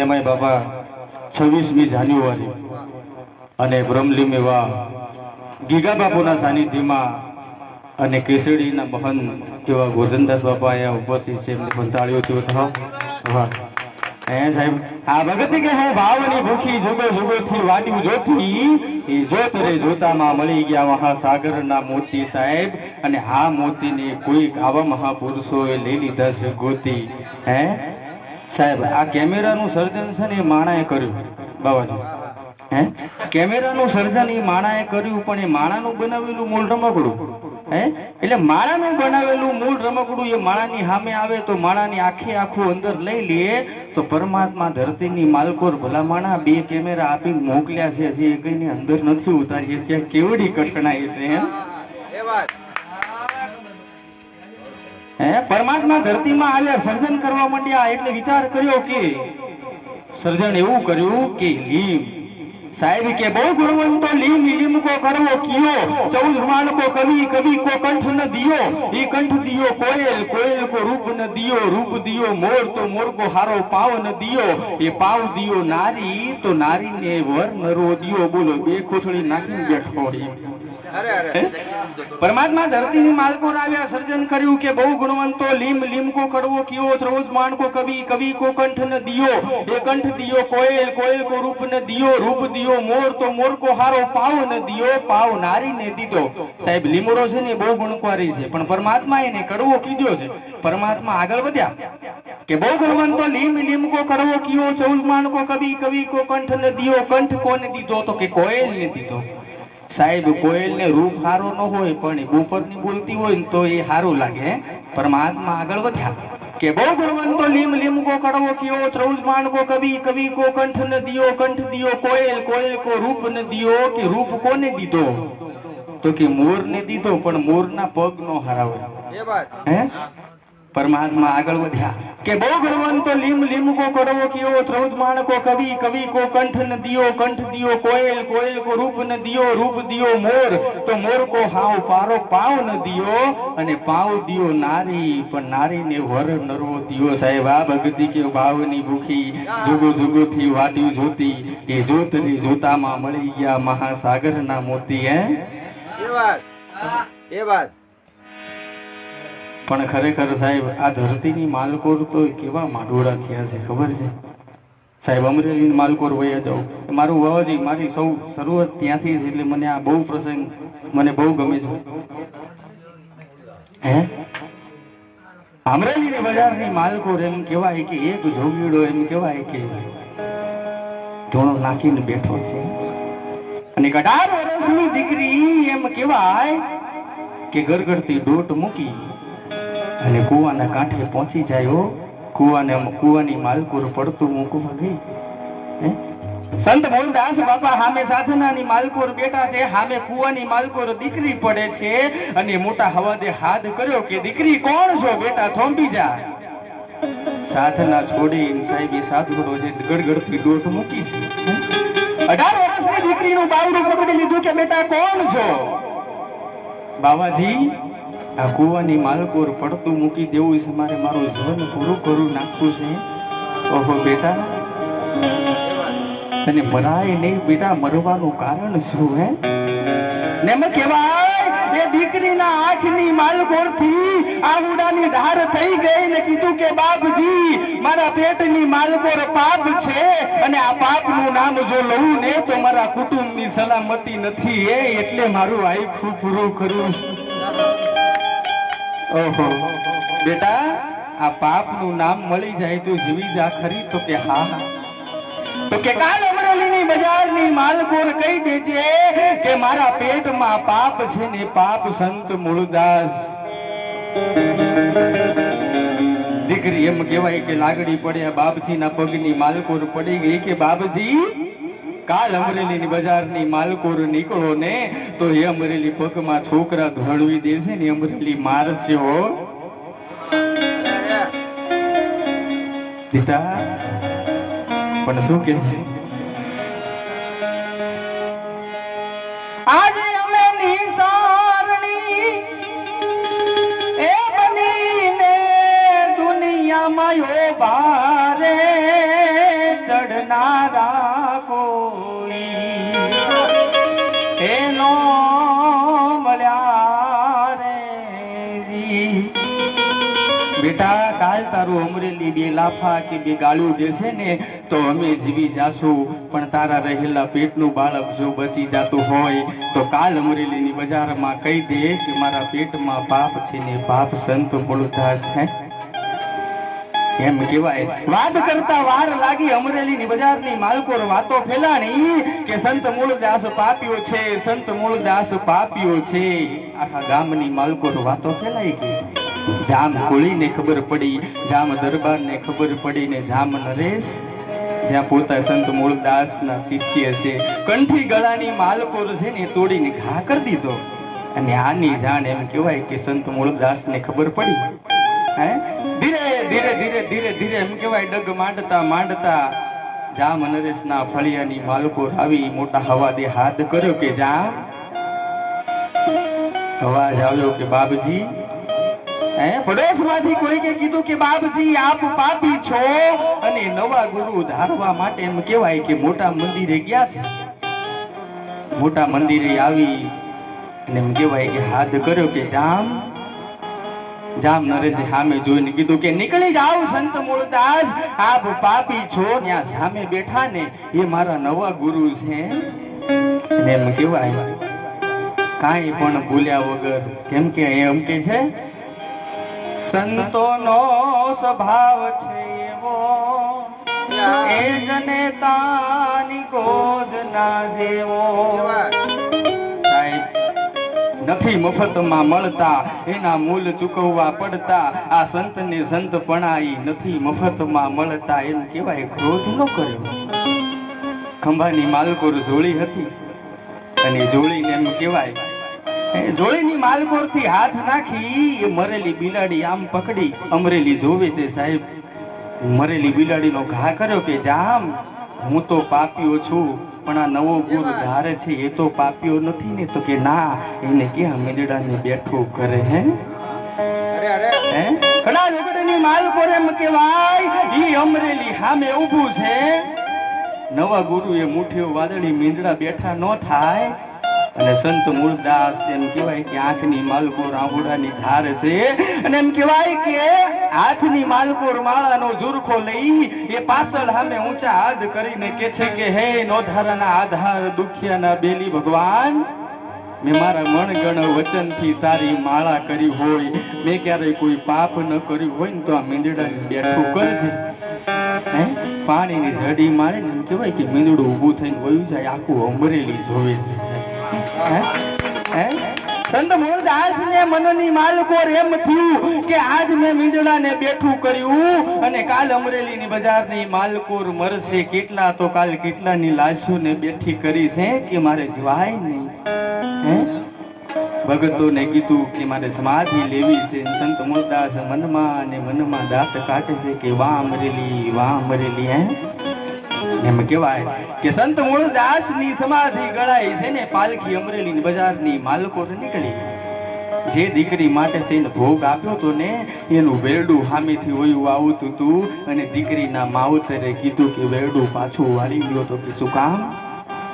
એમાંય બાબા છવ્વીસમી જાન્યુઆરી અને બ્રહ્મલીમ એવા ગીગા બાપુના સાનિધ્યમાં અને કેસડીના મહંત એવા ગોરધનદાસ બાપા અહીંયા ઉપસ્થિત છે, એમને પણ તાળીઓથી વાહ હે. સાહેબ, આ ભગત કે હે ભાવની ભૂખી જુગો જુગોથી વાડ્યું જોતી, એ જોતામાં મળી ગયા મહાસાગરના મોતી સાહેબ, અને આ મોતીને કોઈ આવા મહાપુરુષોએ લઈ લીધા છે ગોતી. હે? સાહેબ, આ કેમેરાનું સર્જન છે ને એ માણાએ કર્યું. બાબાજી. હે? કેમેરાનું સર્જન એ માણાએ કર્યું, પણ એ માણાનું બનાવેલું મૂળ રમકડું. હે? એટલે માણાનું બનાવેલું મૂળ રમકડું એ માણાની સામે આવે તો માણાની આખે આખું અંદર લઈ લે તો પરમાત્મા ધરતીની માલકોર ભલા માણા બે કેમેરા આપીને મોકલ્યા છે હજી એ કઈને અંદર નથી ઉતારી ત્યાં કેવડી કઠણાઈ છે હે હે પરમાત્મા ધરતીમાં આવ્યા, સર્જન કરવા માંડ્યા, એટલે વિચાર કર્યો કે સર્જન એવું કર્યું કે લીમ સાહેબ કે બહુ ગુણવંતો લીમ લીમ કો કરવો કિયો ચૌદ રૂમાલ કો કવિ કવિ કો કંઠ ન દિયો ઈ કંઠ દિયો કોયલ કોયલ કો રૂપ ન દિયો રૂપ દિયો મોર તો મોર કો હારો પાવ ન દિયો એ પાવ દિયો નારી તો નારીને વર નરો દિયો બોલો બે ખોસડી નાખીને બેઠો પરમાત્મા ધરતી ની માલકોર આવ્યા સર્જન કર્યું કે બહુ ગુણવંતો લીમ લીમ કો કડવો કિયો ત્રૌદ માણ કો કવિ કવિ કો કંઠ ન દિયો એ કંઠ દિયો કોયલ કોયલ કો રૂપ ન દિયો રૂપ દિયો મોર તો મોરકો હારો પાવ ને દિયો, પાવ નારીને દીધો. સાહેબ, લીમડો છે ને બહુ ગુણકવારી છે, પણ પરમાત્મા એને કડવો કીધો છે. પરમાત્મા આગળ વધ્યા કે બહુ ગુણવંતો લીમ લીમ કો કરવો કિયો ચૌદ માન કો કવિ કવિ કો કંઠ ને દિયો, કંઠ કોને દીધો તો કે કોયલ ને દીધો. સાહેબ, કોયલને રૂપ હારો ન હોય, પણ એ ની બોલતી હોય ને તો એ સારું લાગે પરમાત્મા આગળ વધ્યા. કે બહુ ગુણવંતો લીમ લીમ કો કડવો કયો ત્રૌજ માણ કો કવિ કવિ કો કંઠ ન દિયો કંઠ દિયો કોયલ કોયલ કો રૂપ ન દિયો કે રૂપ કોને દીધો? તો કે મોર ને દીધો પણ મોરના પગ નો હરાવે હે? પરમાત્મા આગળ વધ્યા કે બહુ ગુણવંતો લીમ લીમ કો કડવો કિયો ત્રૌદ માણ કવિ કવિ કો કંઠ ન દિયો, કંઠ દિયો કોયલ કોયલ કો રૂપ ન દિયો, રૂપ દિયો મોર. તો મોર કો હાવ પારો પાવ ન દિયો અને પાવ દિયો નારી, પણ નારીને વર નરવો દિયો. સાહેબ, આ ભગતી કે ભાવની ભૂખી જુગો જુગુ થી વાડ્યું જોતી, એ જોતની જોતામાં મળી ગયા મહાસાગરના મોતી, હે? એ વાત. એ વાત. પણ ખરેખર સાહેબ, આ ધરતીની માલકોર તો કેવા માડોળા થયા છે, ખબર છે? સાહેબ અમરેલી માલકોર વયા જાઉં મારું વાવાજી મારી સૌ શરૂઆત ત્યાંથી છે એટલે મને આ બહુ પ્રસંગ, મને બહુ ગમે છે. હે? અમરેલી બજારની માલકોર એમ કહેવાય કે એક જોગીડો એમ કહેવાય કે ધોણો નાખીને બેઠો છે. અને અઢાર વર્ષની દીકરી એમ કહેવાય કે ગરગડતી ડોટ મૂકી અને કુવાના કાંઠે પહોંચી જાય હો. કુવાને કુવાની માલકુર પડતું મૂકવા ગઈ? સંત મોહનદાસ બાપા સામે સાધનાની માલકોર બેઠા છે. સામે કુવાની માલકોર દીકરી પડે છે. અને મોટા હવાદે હાથ કર્યો કે, દીકરી કોણ છો બેટા? થોંભી જા. સાધના છોડી સાહેબ સાધુડો છે ગડગડતી દોટ મૂકી છે? અઢાર વર્ષની દીકરીનું બાવડું પકડી લીધું કે, બેટા, કોણ છો? બાબાજી આ કુવાની માલકોર પડતું મૂકી દેવું છે મારે મારું જીવન પૂરું કરું નાખવું છે. ઓહો બેટા. તને મરાય નહીં બેટા, મરવાનું કારણ શું હે? ને એમ કહેવાય, એ દીકરીના આંખની માલકોરથી આહુડાની ધાર થઈ ગઈ ને કીધું કે, બાપજી, મારા પેટની માલકોર પાપ છે અને આ પાપનું નામ જો લઉં ને તો મારા કુટુંબની સલામતી નથી એ એટલે મારું આખું પૂરું કરું ઓહો. બેટા, આ પાપનું નામ મળી જાય તો જીવી જા ખરી તો કે હા. તો કે કાલ અમરેલીની બજારની માલકોર કહી દેજે કે મારા પેટમાં પાપ છે ને પાપ સંત મૂળદાસ. દીકરી એમ કહેવાય કે લાગણી પડે બાપજીના પગની માલકોર પડી ગઈ કે બાપજી? કાલ અમરેલીની બજારની માલકોર નીકળો ને તો એ અમરેલી પગમાં છોકરા ધણવી દેશે ને અમરેલી મારશે હો. બેટા પણ શું કે છે આજે અમે નિસારણી એ બનીને દુનિયામાં યો તારું અમરેલી બે લાફા કે બે ગાળું દેશે ને, તો અમે જીવી જાશું. પણ તારા રહેલા પેટનું બાળક જો બચી જતું હોય, તો કાલ અમરેલીની બજારમાં કહી દે કે મારા પેટમાં પાપ છે ને પાપ સંત મૂળદાસ છે. એમ કહેવાય. વાત કરતા વાર લાગી અમરેલીની બજારની માલકોર વાતો ફેલાણી કે સંત મૂળદાસ પાપ્યો છે, સંત મૂળદાસ પાપ્યો છે. આખા ગામની માલકોર વાતો ફેલાઈ ગઈ. જામ કોળીને ખબર પડી, જામ દરબારને ખબર પડી ને જામ નરેશ, જ્યાં પોતા સંત મૂળદાસના શિષ્ય છે, કંઠી ગળાની માલકોર છે ને તોડીને ઘા કરી દીધો. અને આની જાણ એમ કહેવાય કે સંત મૂળદાસને ખબર પડી. હે? ધીરે ધીરે ધીરે ધીરે ધીરે એમ કહેવાય, ડગ માંડતા માંડતા જામ નરેશના ફળિયાની માલકોર આવી, મોટા હવાદે હાથ કર્યો કે જામ. અવાજ આવ્યો કે બાબજી પડોશમાંથી કોઈને કીધું કે, બાપજી, આપ પાપી છો. અને નવા ગુરુ ધારવા માટે એમ કહેવાય કે મોટા મંદિરે ગયા છે. મોટા મંદિરે આવી અને એમ કહેવાય કે હાથ કર્યો કે, જામ. જામ નરેશે સામે જોઈને કીધું કે, નીકળી જાવ સંત મૂળદાસ આપ પાપી છો. ત્યાં સામે બેઠા ને એ મારા નવા ગુરુ છે. એમ કહેવાય, કાંઈ પણ ભૂલ્યા વગર. કેમ કે એ એમ કે છે સંતોનો સ્વભાવ છે એવો. એ જનેતાની ગોદના જેવો. સાહેબ, નથી મફતમાં મળતા, એના મૂલ ચૂકવવા પડતા, આ સંતને સંત પણાઈ નથી મફતમાં મળતા, એમ કહેવાય ક્રોધ ન કર્યો. ખંભાની માલકોર જોડી હતી, અને જોડીને એમ કહેવાય જોડીની માલકોરથી હાથ નાખી એ મરેલી બિલાડી આમ પકડી અમરેલી જોવે છે સાહેબ. મરેલી બિલાડીનો ઘા કર્યો કે જામ હું તો પાપ્યો છું પણ આ નવો ગુરુ ધારે છે એ તો પાપ્યો નથી ને તો કે ના એને કે મેદડાને બેઠું કરે હે? અરે અરે. હે? ઘણા ઝઘડાની માલકોર એમ કહેવાય ઈ અમરેલી સામે ઊભું છે. નવા ગુરુ એ મુઠ્ઠીઓ વાદળી મીંદડા બેઠા ન થાય અને સંત મૂળદાસ એમ કહેવાય કે આંખની માલકોર આંબુડાની ધાર છે. અને એમ કહેવાય કે હાથની માલકોર માળાનો જુરખો લઈ એ પાછળ સામે ઊંચા હાથ કરીને કે છે કે, હે નોધારાના આધાર, દુખિયાના બેલી ભગવાન, મેં મારા મણગણ વચનથી તારી માળા કરી હોય. મેં ક્યારેય કોઈ પાપ ન કર્યું હોય ને તો આ મીંદડાને બેઠું કરજે. પાણીની જડી મારે ને એમ કહેવાય કે મીંદડું ઊભું થઈને વયું જાય, આખું અમરેલી જોવે છે. સંત મોહનદાસ ને મનની માલકો એમ થયું કે આજ મેં મીંદડાને બેઠું કર્યું અને કાલ અમરેલીની બજારની માલકોર મરશે. કેટલા તો કાલ કેટલાની લાશોને બેઠી કરી છે કે મારે જવાય નહીં. ભગતો ને કીધું કે મારે સમાધિ લેવી છે. સંત મોહનદાસ મનમાં ને મનમાં દાંત કાઢે છે કે વાહ અમરેલી વાહ અમરેલી, હે? એમ કહેવાય કે સંત મૂળદાસની સમાધિ ગળાઈ છે ને પાલખી અમરેલી બજારની માલકોર નીકળી. જે દીકરી માટે થઈને ભોગ આપ્યો તો ને એનું વેરડું સામેથી વયું આવતું હતું અને દીકરીના માવતરે કીધું કે વેરડું પાછું વાળી લ્યો તો કે શું કામ?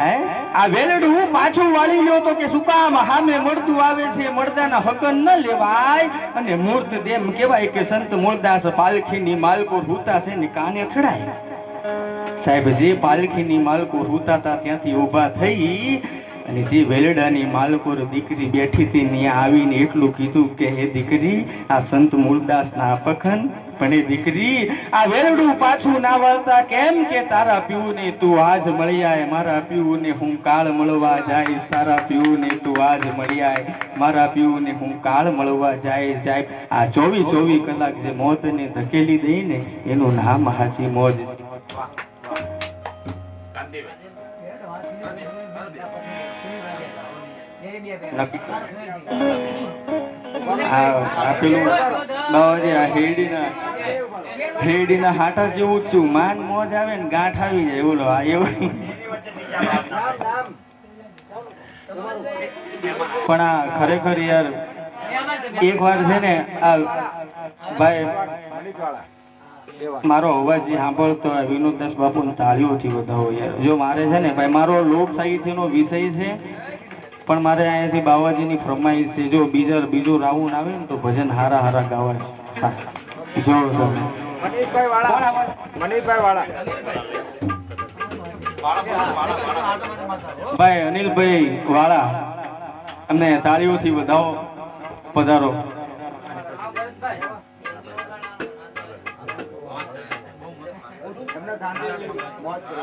હે? આ વેલડું પાછું વાળી લ્યો તો કે શું કામ? હામે મળતું આવે છે મળદાના હકન ન લેવાય. અને મૂર્ત દેમ કહેવાય કે સંત મૂળદાસ પાલખીની માલકો હુતા છે ને કાને થડાય સાહેબ, જે પાલખીની માલકો હતા ત્યાંથી ઊભા થઈ અને જે વેલડાની માલકોર દીકરી બેઠી હતી, ત્યાં આવીને એટલું કીધું કે, હે દીકરી, આ સંત મૂળદાસના પખન, પણ એ દીકરી, આ વેરડું પાછું ના વળતા કેમ કે તારા પીવુને તું આજ મળી આય મારા પીવુને હું કાળ મળવા જાય તારા પીવુને તું આજ મળ્યા મારા પીવુને હું કાળ મળવા જાય જાય. આ ચોવીસ ચોવીસ કલાક જે મોતને ધકેલી દઈ ને એનું નામ હાજી મોજ. છે નક્કી આ આ પેલું બાવાજી આ હેડીના હેડીના હાટા જેવું થયું માન મોજ આવે ને ગાંઠ આવી જાય. બોલો આ એવું. પણ આ ખરેખર યાર એક વાર છે ને આ ભાઈ મારો અવાજ જે સાંભળતો હોય વિનોદદાસ બાપુ તાળીઓથી વધાવો યાર. જો મારે છે ને ભાઈ મારો લોક સાહિત્યનો વિષય છે પણ મારે અહીંયાથી બાવાજીની ફરમાઈશ છે, જો બીજા બીજો રાઉન્ડ આવે ને તો ભજન હારા હારા ગાવા છે. જો તમે. ભાઈ અનિલભાઈ વાળા, અમને તાળીઓથી વધાવો, પધારો. એમને શાંતિ મોજ કરો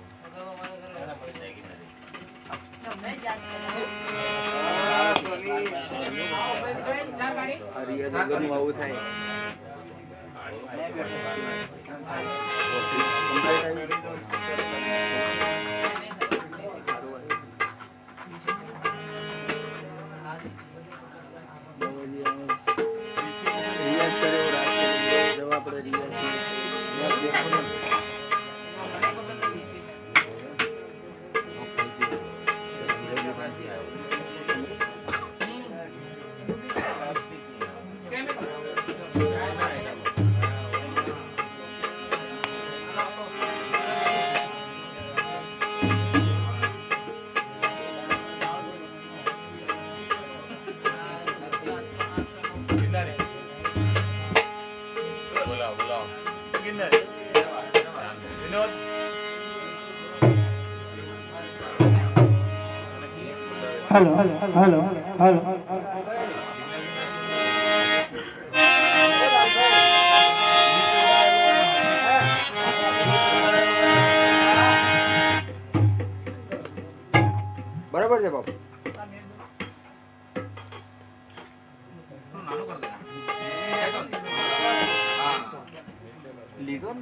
જવા દો વિમલભાઈ મજામાં આપણે પાણી હાલો હાલો હાલો હાલો હાલો હાલો બરાબર છે બાપુ લીધો ને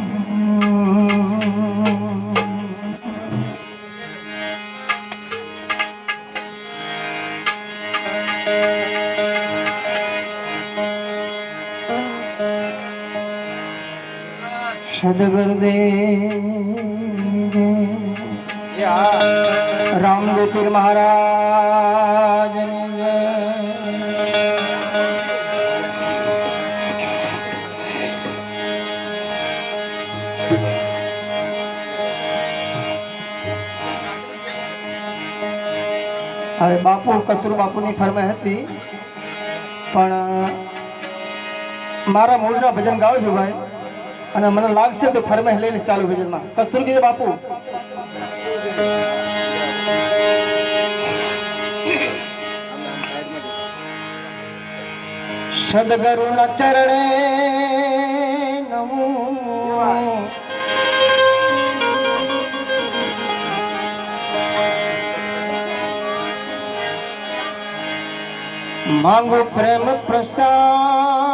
મહારાજ હવે બાપુ કતરુ બાપુની ફરમાઈ હતી. પણ, મારા મૂળના ભજન ગાઉં છું ભાઈ. અને મને લાગશે તો ફરમાઈ લઈને ચાલુ ભજનમાં. કસ્તુર કીધે બાપુ. सदगुरु न चरणे नमो। मांगो प्रेम प्रसाद।